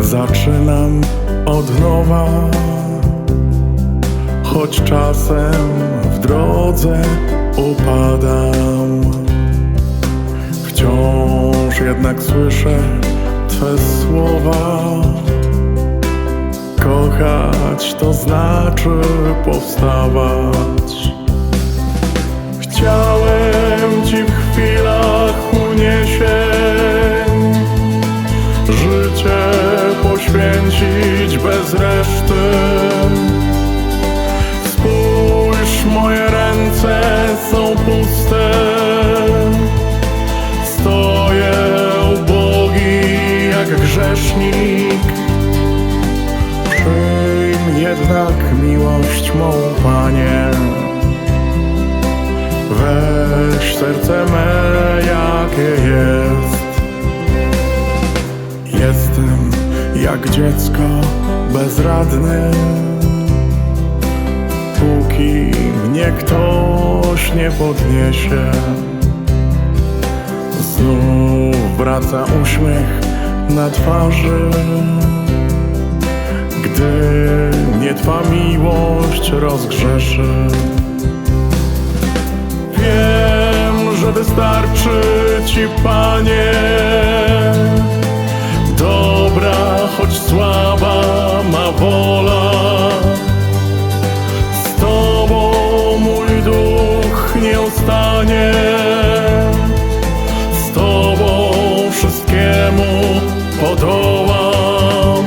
Zaczynam od nowa, choć czasem w drodze upadam. Wciąż jednak słyszę Twe słowa. Kochać to znaczy powstawać. Poświęcić bez reszty. Spójrz, moje ręce są puste. Stoję ubogi jak grzesznik. Przyjm jednak miłość mą, Panie. Weź serce me, jakie jest. Jak dziecko bezradny. Póki mnie ktoś nie podniesie, znów wraca uśmiech na twarzy. Gdy mnie Twa miłość rozgrzeszy. Wiem, że wystarczy Ci, Panie, choć słaba ma wola. Z Tobą mój duch nie ustanie, z Tobą wszystkiemu podołam.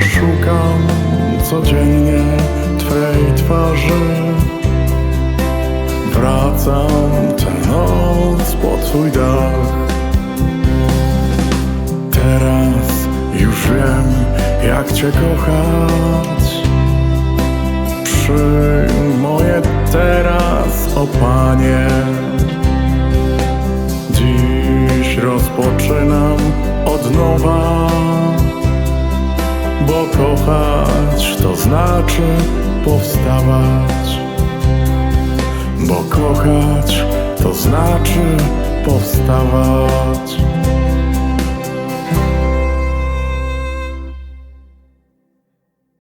Szukam codziennie Twej twarzy. Wracam tę noc po Twój dach. Jak Cię kochać. Przyjm moje teraz, o Panie. Dziś rozpoczynam od nowa. Bo kochać to znaczy powstawać. Bo kochać to znaczy powstawać.